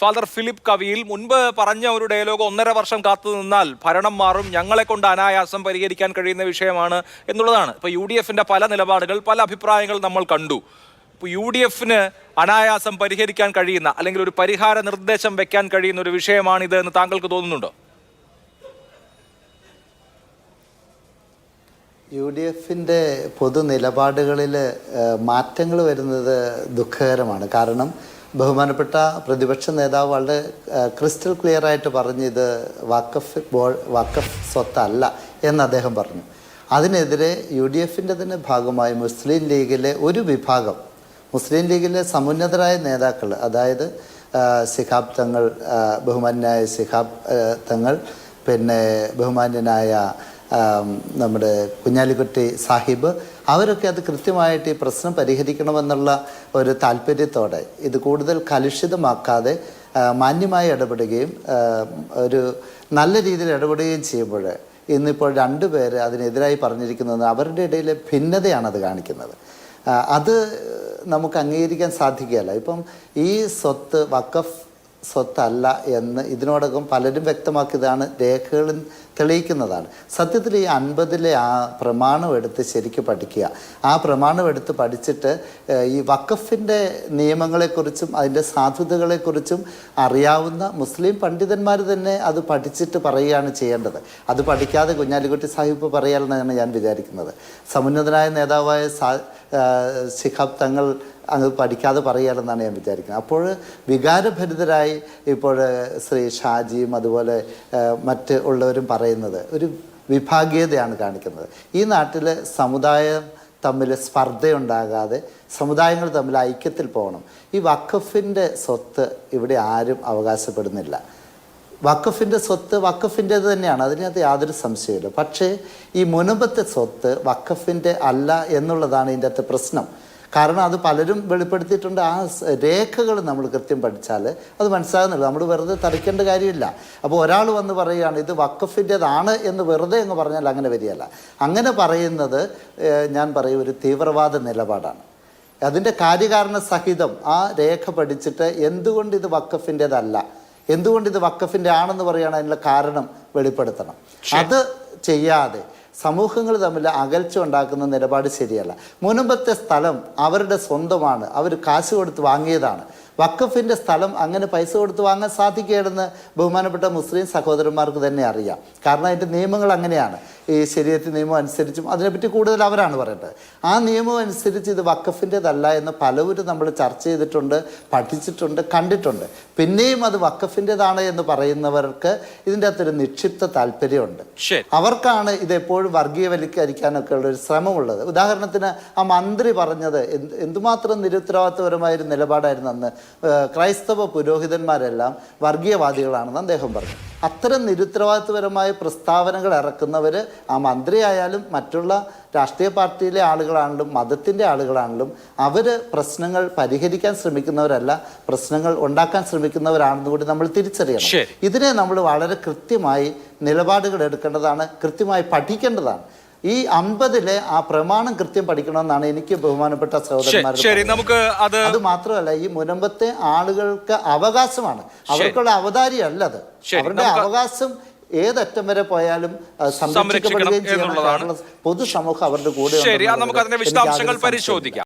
Father Philip കവിയിൽ മുൻപ് പറഞ്ഞ ഒരു ഡയലോഗ് ഒന്നര വർഷം കാത്തു നിന്നാൽ ഭരണം മാറും ഞങ്ങളെ കൊണ്ട് അനായാസം പരിഹരിക്കാൻ കഴിയുന്ന വിഷയമാണ് എന്നുള്ളതാണ്. ഇപ്പൊ യു ഡി എഫിന്റെ പല നിലപാടുകൾ പല അഭിപ്രായങ്ങൾ നമ്മൾ കണ്ടു. ഇപ്പോൾ യു ഡി എഫിന് അനായാസം പരിഹരിക്കാൻ കഴിയുന്ന അല്ലെങ്കിൽ ഒരു പരിഹാര നിർദ്ദേശം വെക്കാൻ കഴിയുന്ന ഒരു വിഷയമാണിത് എന്ന് താങ്കൾക്ക് തോന്നുന്നുണ്ടോ? യു ഡി എഫിന്റെ പൊതു നിലപാടുകളിൽ മാറ്റങ്ങൾ വരുന്നത് ദുഃഖകരമാണ്. കാരണം ബഹുമാനപ്പെട്ട പ്രതിപക്ഷ നേതാവ് വളരെ ക്രിസ്റ്റൽ ക്ലിയർ ആയിട്ട് പറഞ്ഞു ഇത് വാക്കഫ് ബോൾ വാക്കഫ് സ്വത്തല്ല എന്ന് അദ്ദേഹം പറഞ്ഞു. അതിനെതിരെ യു ഡി എഫിന്റെ തന്നെ ഭാഗമായി മുസ്ലിം ലീഗിലെ ഒരു വിഭാഗം മുസ്ലിം ലീഗിലെ സമുന്നതരായ നേതാക്കൾ അതായത് സിഹാബ് തങ്ങൾ ബഹുമാന്യനായ സിഹാബ് തങ്ങൾ പിന്നെ ബഹുമാന്യനായ നമ്മുടെ കുഞ്ഞാലിക്കുട്ടി സാഹിബ് അവരൊക്കെ അത് കൃത്യമായിട്ട് ഈ പ്രശ്നം പരിഹരിക്കണമെന്നുള്ള ഒരു താല്പര്യത്തോടെ ഇത് കൂടുതൽ കലുഷിതമാക്കാതെ മാന്യമായി ഇടപെടുകയും ഒരു നല്ല രീതിയിൽ ഇടപെടുകയും ചെയ്യുമ്പോൾ ഇന്നിപ്പോൾ രണ്ടുപേര് അതിനെതിരായി പറഞ്ഞിരിക്കുന്നത് അവരുടെ ഇടയിലെ അത് കാണിക്കുന്നത്. അത് നമുക്ക് അംഗീകരിക്കാൻ സാധിക്കുകയല്ല. ഇപ്പം ഈ സ്വത്ത് വക്കഫ് സ്വത്തല്ല എന്ന് ഇതിനോടകം പലരും വ്യക്തമാക്കിയതാണ് രേഖകളിൽ തെളിയിക്കുന്നതാണ്. സത്യത്തിൽ ഈ അൻപതിലെ ആ പ്രമാണം എടുത്ത് ശരിക്ക് പഠിക്കുക. ആ പ്രമാണം എടുത്ത് പഠിച്ചിട്ട് ഈ വക്കഫിന്റെ നിയമങ്ങളെക്കുറിച്ചും അതിന്റെ സാധുതകളെക്കുറിച്ചും അറിയാവുന്ന മുസ്ലിം പണ്ഡിതന്മാർ തന്നെ അത് പഠിച്ചിട്ട് പറയുകയാണ് ചെയ്യേണ്ടത്. അത് പഠിക്കാതെ കുഞ്ഞാലിക്കുട്ടി സാഹിബ് പറയാമെന്നാണ് ഞാൻ വിചാരിക്കുന്നത്. സമുന്നതനായ നേതാവായ സാ ശിഖാബ് തങ്ങൾ അങ്ങ് പഠിക്കാതെ പറയുകയാണെന്നാണ് ഞാൻ വിചാരിക്കുന്നത്. അപ്പോൾ വികാരഭരിതരായി ഇപ്പോൾ ശ്രീ ഷാജിയും അതുപോലെ മറ്റ് ഉള്ളവരും പറയുന്നത് ഒരു വിഭാഗീയതയാണ് കാണിക്കുന്നത്. ഈ നാട്ടിൽ സമുദായം തമ്മിൽ സ്പർദ്ധയുണ്ടാകാതെ സമുദായങ്ങൾ തമ്മിൽ ഐക്യത്തിൽ പോകണം. ഈ വഖഫിന്റെ സ്വത്ത് ഇവിടെ ആരും അവകാശപ്പെടുന്നില്ല. വഖഫിന്റെ സ്വത്ത് വഖഫിന്റേത് തന്നെയാണ് അതിനകത്ത് യാതൊരു സംശയമില്ല പക്ഷേ ഈ മുനമ്പത്തെ സ്വത്ത് വഖഫിന്റെ അല്ല എന്നുള്ളതാണ് ഇതിന്റെ അകത്ത് പ്രശ്നം. കാരണം അത് പലരും വെളിപ്പെടുത്തിയിട്ടുണ്ട്. ആ രേഖകൾ നമ്മൾ കൃത്യം പഠിച്ചാൽ അത് മനസ്സിലാകുന്നില്ല നമ്മൾ വെറുതെ തറിക്കേണ്ട കാര്യമില്ല. അപ്പോൾ ഒരാൾ വന്ന് പറയുകയാണ് ഇത് വക്കഫിന്റെതാണ് എന്ന് വെറുതെ എന്ന് പറഞ്ഞാൽ അങ്ങനെ വരികയല്ല. അങ്ങനെ പറയുന്നത് ഞാൻ പറയും ഒരു തീവ്രവാദ നിലപാടാണ്. അതിന്റെ കാര്യകാരണ സഹിതം ആ രേഖ പഠിച്ചിട്ട് എന്തുകൊണ്ട് ഇത് വക്കഫിന്റെതല്ല എന്തുകൊണ്ട് ഇത് വക്കഫിന്റെ ആണെന്ന് പറയുകയാണ് അതിനുള്ള കാരണം വെളിപ്പെടുത്തണം. അത് ചെയ്യാതെ സമൂഹങ്ങൾ തമ്മിൽ അകൽച്ച ഉണ്ടാക്കുന്ന നിലപാട് ശരിയല്ല. മുനമ്പത്തെ സ്ഥലം അവരുടെ സ്വന്തമാണ്. അവർ കാശ് കൊടുത്ത് വാങ്ങിയതാണ്. വക്കഫിന്റെ സ്ഥലം അങ്ങനെ പൈസ കൊടുത്ത് വാങ്ങാൻ സാധിക്കേടെന്ന് ബഹുമാനപ്പെട്ട മുസ്ലിം സഹോദരന്മാർക്ക് തന്നെ അറിയാം. കാരണം അതിന്റെ നിയമങ്ങൾ അങ്ങനെയാണ്. ഈ ശരീരത്തിൽ നിയമം അനുസരിച്ചും അതിനെപ്പറ്റി കൂടുതൽ അവരാണ് പറയേണ്ടത് ആ നിയമം അനുസരിച്ച് ഇത് വക്കഫിന്റെതല്ല എന്ന് പലവരും നമ്മൾ ചർച്ച ചെയ്തിട്ടുണ്ട് പഠിച്ചിട്ടുണ്ട് കണ്ടിട്ടുണ്ട്. പിന്നെയും അത് വക്കഫിന്റെതാണ് എന്ന് പറയുന്നവർക്ക് ഇതിന്റെ അകത്തൊരു നിക്ഷിപ്ത താല്പര്യമുണ്ട്. അവർക്കാണ് ഇത് എപ്പോഴും വർഗീയവൽക്കരിക്കാനൊക്കെ ഉള്ള ഒരു ശ്രമമുള്ളത്. ഉദാഹരണത്തിന് ആ മന്ത്രി പറഞ്ഞത് എന്ത് എന്തുമാത്രം നിരുത്തരവാദിത്വപരമായ ഒരു നിലപാടായിരുന്നു അന്ന് ക്രൈസ്തവ പുരോഹിതന്മാരെല്ലാം വർഗീയവാദികളാണെന്ന് അദ്ദേഹം പറഞ്ഞു. അത്തരം നിരുത്തരവാദിത്വപരമായ പ്രസ്താവനകൾ ഇറക്കുന്നവർ ആ മന്ത്രിയായാലും മറ്റുള്ള രാഷ്ട്രീയ പാർട്ടിയിലെ ആളുകളാണെങ്കിലും മതത്തിന്റെ ആളുകളാണെങ്കിലും അവർ പ്രശ്നങ്ങൾ പരിഹരിക്കാൻ ശ്രമിക്കുന്നവരല്ല പ്രശ്നങ്ങൾ ഉണ്ടാക്കാൻ ശ്രമിക്കുന്നവരാണെന്ന് കൂടി നമ്മൾ തിരിച്ചറിയണം. ഇതിനെ നമ്മൾ വളരെ കൃത്യമായി നിലപാടുകൾ എടുക്കേണ്ടതാണ് കൃത്യമായി പഠിക്കേണ്ടതാണ്. ഈ അമ്പതിലെ ആ പ്രമാണം കൃത്യം പഠിക്കണമെന്നാണ് എനിക്ക് ബഹുമാനപ്പെട്ട സഹോദരന്മാർ നമുക്ക് അത് അത് മാത്രമല്ല ഈ മുനമ്പത്തെ ആളുകൾക്ക് അവകാശമാണ്. അവർക്കുള്ള അവതാരിയല്ല അത്. അവരുടെ അവകാശം ഏതറ്റം വരെ പോയാലും സംരക്ഷിക്കപ്പെടുകയും ചെയ്യണം. പൊതുസമൂഹം അവരുടെ കൂടെ ശരി നമുക്ക് അതിന്റെ വിശദാംശങ്ങൾ പരിശോധിക്കാം